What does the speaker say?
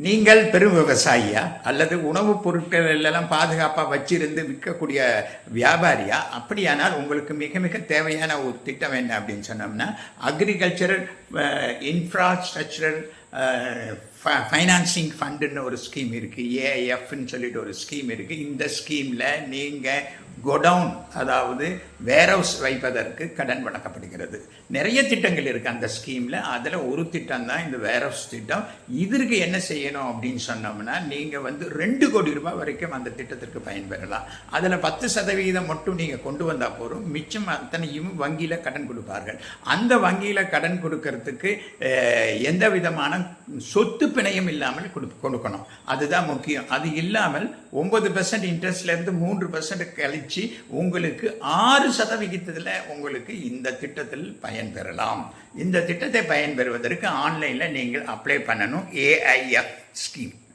நீங்கள் பெரும் விவசாயியா? அல்லது உணவுப் பொருட்கள் எல்லாம் பாதுகாப்பாக வச்சிருந்து விற்கக்கூடிய வியாபாரியா? அப்படியானால் உங்களுக்கு மிக மிக தேவையான ஒரு திட்டம் என்ன அப்படின்னு சொன்னோம்னா அக்ரிகல்ச்சரல் இன்ஃப்ராஸ்ட்ரக்சரல் ஃபைனான்சிங் ஃபண்டுன்னு ஒரு ஸ்கீம் இருக்குது ஏஎஃப்னு சொல்லிட்டு ஒரு ஸ்கீம் இருக்குது இந்த ஸ்கீமில் நீங்கள் கொடவுன் அதாவது வேர்ஹவுஸ் வைப்பதற்கு கடன் வழங்கப்படுகிறது. நிறைய திட்டங்கள் இருக்குது அந்த ஸ்கீமில் அதில் ஒரு திட்டம் தான் இந்த வேர்ஹவுஸ் திட்டம். இதற்கு என்ன செய்யணும் அப்படின்னு சொன்னோம்னா நீங்கள் வந்து ரெண்டு கோடி ரூபாய் வரைக்கும் அந்த திட்டத்திற்கு பயன்பெறலாம். அதில் பத்து சதவீதம் மட்டும் நீங்கள் கொண்டு வந்தால் போதும். மிச்சம் அத்தனையும் வங்கியில் கடன் கொடுப்பார்கள். அந்த வங்கியில் கடன் கொடுக்கறதுக்கு எந்த விதமான சொத்து பிணையம் இல்லாமல் கொடு கொடுக்கணும். அதுதான் முக்கியம். அது இல்லாமல் ஒன்பது பெர்சன்ட் இன்ட்ரெஸ்ட்லேருந்து மூன்று பெர்சன்ட் கழிச்சு உங்களுக்கு ஆறு சதவிகிதத்தில் உங்களுக்கு இந்த திட்டத்தில் பயன்பெறலாம் இந்த திட்டத்தை பயன்பெறுவதற்கு ஆன்லைனில் நீங்கள் அப்ளை பண்ணணும் ஏஐஎஃப் ஸ்கீம்